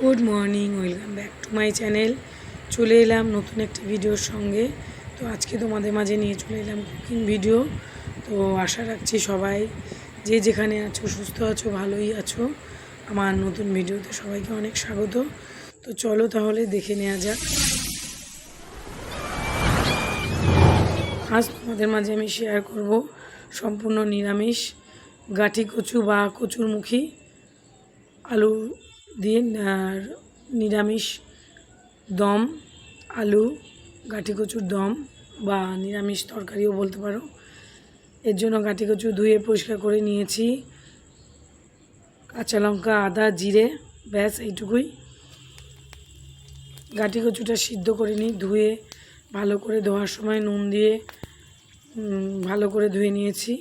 Good morning welcome back to my channel চলে এলাম নতুন একটা ভিডিওর সঙ্গে। তো আজকে তোমাদের মাঝে নিয়ে চলে এলাম কুকিং ভিডিও তো আশা রাখছি সবাই যে যেখানে আছো, সুস্থ আছো, ভালোই আছো, আমার নতুন ভিডিওতে সবাইকে অনেক স্বাগত। তো চলো তাহলে দেখে নেওয়া যাক। আজ তোমাদের মাঝে আমি শেয়ার করব সম্পূর্ণ নিরামিষ, গাঠি কচু বা কচুরমুখী আলু দিয়ে আর নিরামিষ দম, আলু গাঠি কচুর দম বা নিরামিষ তরকারিও বলতে পারো। এর জন্য গাঠি কচু ধুয়ে পরিষ্কার করে নিয়েছি। কাঁচা লঙ্কা, আদা, জিরে, ব্যাস এইটুকুই। গাঠি কচুটা সিদ্ধ করে নিই, ধুয়ে ভালো করে ধোয়ার সময় নুন দিয়ে ভালো করে ধুয়ে নিয়েছি।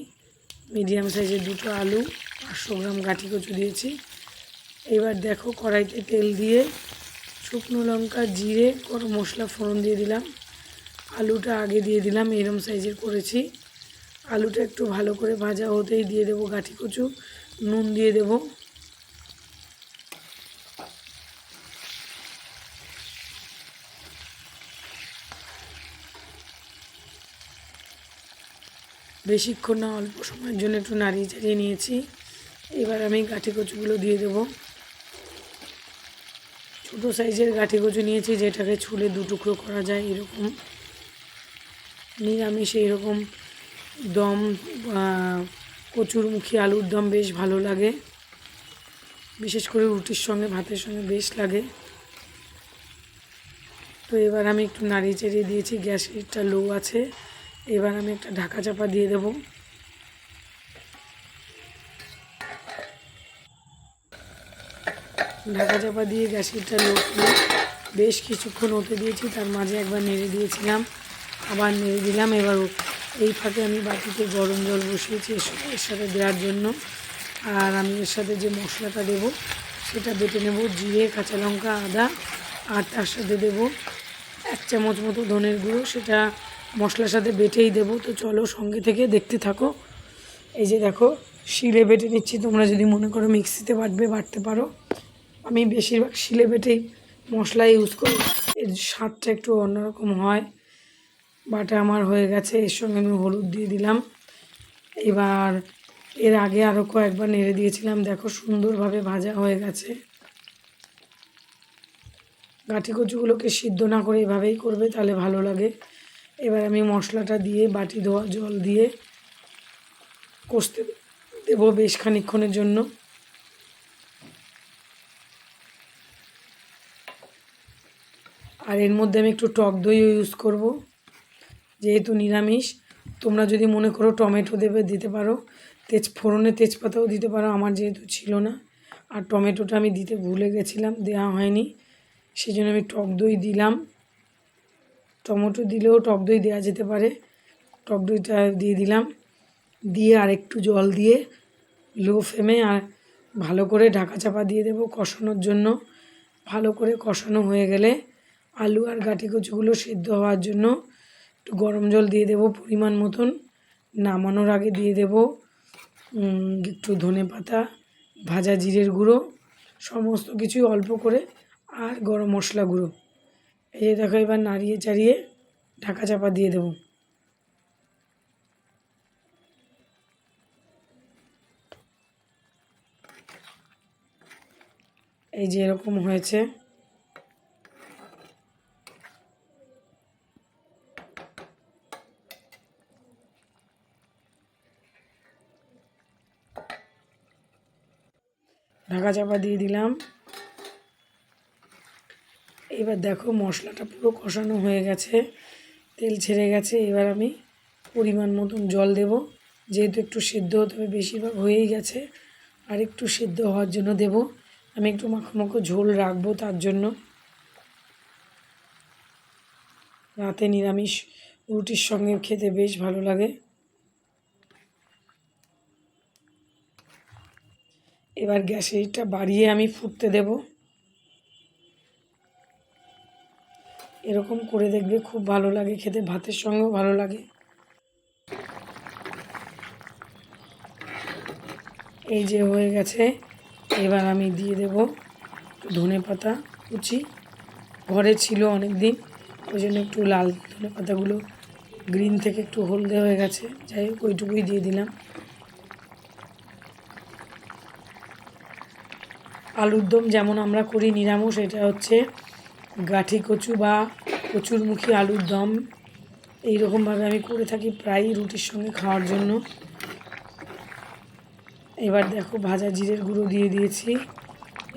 মিডিয়াম সাইজের দুটো আলু, পাঁচশো গ্রাম গাঠি কচু দিয়েছি। এবার দেখো কড়াইতে তেল দিয়ে শুকনো লঙ্কা, জিরে, গরম মশলা, ফোড়ন দিয়ে দিলাম। আলুটা আগে দিয়ে দিলাম, এরম সাইজের করেছি। আলুটা একটু ভালো করে ভাজা হতেই দিয়ে দেবো গাঠি কচু, নুন দিয়ে দেবো। বেশিক্ষণ না, অল্প সময়ের জন্য একটু নাড়িয়ে চাড়িয়ে নিয়েছি। এবার আমি গাঠি কচুগুলো দিয়ে দেবো। ছোটো সাইজের গাঠি কচু নিয়েছি যেটাকে ছুলে দু টুকরো করা যায় এরকম। নিরামিষ এইরকম দম আহ, কচুরমুখী আলুর দম বেশ ভালো লাগে। বিশেষ করে রুটির সঙ্গে ভাতের সঙ্গে বেশ লাগে। তো এবার আমি একটু নাড়িয়ে চাড়িয়ে দিয়েছি গ্যাসটা লো আছে। এবার আমি একটা ঢাকা চাপা দিয়ে দেবো। ঢাকা চাপা দিয়ে গ্যাসেরটা লো করে বেশ কিছুক্ষণ হতে দিয়েছি, তার মাঝে একবার নেড়ে দিয়েছিলাম, আবার নেড়ে দিলাম, এবার এই ফাঁকে আমি বাটিতে গরম জল বসিয়েছি এর সাথে দেওয়ার জন্য। আর আমি এর সাথে যে মশলাটা দেব, সেটা বেটে নেব, জিরে, কাঁচা লঙ্কা, আদা, আর তার সাথে দেব এক চামচ মতো ধনের গুঁড়ো, সেটা মশলার সাথে বেটেই দেবো। তো চলো সঙ্গে থেকে দেখতে থাকো। এই যে দেখো, শিলে বেটে নিচ্ছি, তোমরা যদি মনে করো মিক্সিতে বাটবে, বাটতে পারো। আমি বেশিরভাগ শিলে বেটেই মশলা ইউজ করি। এর স্বাদটা একটু অন্যরকম হয়। বাটা আমার হয়ে গেছে, এর সঙ্গে আমি হলুদ দিয়ে দিলাম। এবার এর আগে আরও কয়েকবার নেড়ে দিয়েছিলাম। দেখো সুন্দরভাবে ভাজা হয়ে গেছে। গাঠি কচুগুলোকে সিদ্ধ না করে এভাবেই করবে, তাহলে ভালো লাগে। এবার আমি মশলাটা দিয়ে বাটি ধোয়া জল দিয়ে কষতে দেবো বেশ খানিক্ষণের জন্য। আর এর মধ্যে আমি একটু টক দইও ইউজ করব। যেহেতু নিরামিষ, তোমরা যদি মনে করো টমেটো দেবে, দিতে পারো। তেজ, ফোড়নে তেজপাতাও দিতে পারো, আমার যেহেতু ছিল না। আর টমেটোটা আমি দিতে ভুলে গেছিলাম, দেওয়া হয়নি। সেই জন্য আমি টক দই দিলাম। টমেটো দিলেও টক দই দেওয়া যেতে পারে। টক দইটা দিয়ে দিলাম। দিয়ে আর একটু জল দিয়ে লো ফ্লেমে আর ভালো করে ঢাকা চাপা দিয়ে দেবো কষানোর জন্য। ভালো করে কষানো হয়ে গেলে আলু আর গাঁটি কচুগুলো সিদ্ধ হওয়ার জন্য একটু গরম জল দিয়ে দেবো পরিমাণ মতন। নামানোর আগে দিয়ে দেবো একটু ধনে পাতা, ভাজা জিরের গুঁড়ো, সমস্ত কিছুই অল্প করে আর গরম মশলা গুঁড়ো। এই যে দেখো এবার নাড়িয়ে চাড়িয়ে ঢাকা চাপা দিয়ে দেবো। এই যে এরকম হয়েছে। ঢাকা চাপা দিয়ে দিলাম। এবার দেখো মশলাটা পুরো কষানো হয়ে গেছে, তেল ছেড়ে গেছে, এবার আমি পরিমাণ মতন জল দেব। যেহেতু একটু সেদ্ধ হতে হবে বেশিরভাগ হয়েই গেছে, আর একটু সেদ্ধ হওয়ার জন্য দেব। আমি একটু মাখো ঝোল রাখব তার জন্য। রাতে নিরামিষ রুটির সঙ্গে খেতে বেশ ভালো লাগে। এবার গ্যাসেরটা বাড়িয়ে আমি ফুটতে দেব। এরকম করে দেখবে খুব ভালো লাগে, খেতে ভাতের সঙ্গেও ভালো লাগে। এই যে হয়ে গেছে, এবার আমি দিয়ে দেব ধনে পাতা কুচি। ঘরে ছিল অনেক দিন ওই জন্য একটু লাল ধনে পাতাগুলো, গ্রিন থেকে একটু হলদে হয়ে গেছে। যাই হোক, ওইটুকুই দিয়ে দিলাম। আলুর দম যেমন আমরা করি নিরামিষ, এটা হচ্ছে গাঠি কচু বা কচুরমুখী আলুর দম এইরকমভাবে আমি করে থাকি প্রায়ই রুটির সঙ্গে খাওয়ার জন্য। এবার দেখো ভাজা জিরের গুঁড়ো দিয়ে দিয়েছি।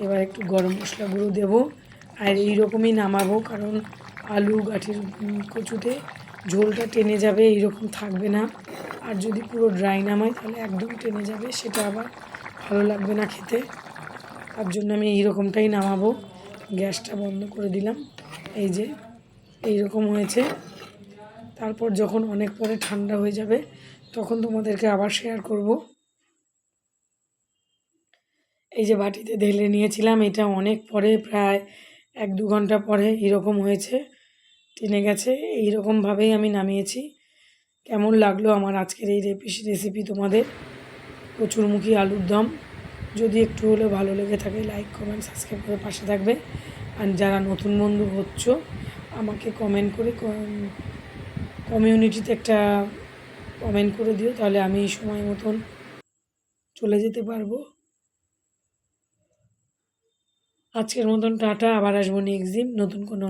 এবার একটু গরম মশলা গুঁড়ো দেবো। আর এই রকমই নামাবো, কারণ আলু, গাঠির কচুতে ঝোলটা টেনে যাবে, এইরকম থাকবে না। আর যদি পুরো ড্রাই নামাই, তাহলে একদম টেনে যাবে, সেটা আবার ভালো লাগবে না খেতে। তার জন্য আমি এই রকমটাই নামাবো। গ্যাসটা বন্ধ করে দিলাম। এই যে এই রকম হয়েছে। তারপর যখন অনেক পরে ঠান্ডা হয়ে যাবে, তখন তোমাদেরকে আবার শেয়ার করব। এই যে বাটিতে ঢেলে নিয়েছিলাম, এটা অনেক পরে, প্রায় এক দু ঘণ্টা পরে এরকম হয়েছে, টেনে গেছে। এইরকমভাবেই আমি নামিয়েছি। কেমন লাগল আমার আজকের এই রেপিসি রেসিপি তোমাদের? কচুরমুখী আলুর দম। যদি একটু হলেও ভালো লেগে থাকে লাইক কমেন্ট সাবস্ক্রাইব করে পাশে থাকবে। আর যারা নতুন বন্ধু হচ্ছ, আমাকে কমেন্ট করে কমিউনিটিতে একটা কমেন্ট করে দিও, তাহলে আমি সময় মতন চলে যেতে পারব। আজকের মতন টাটা, আবার আসব নেক্সট দিন নতুন কোনো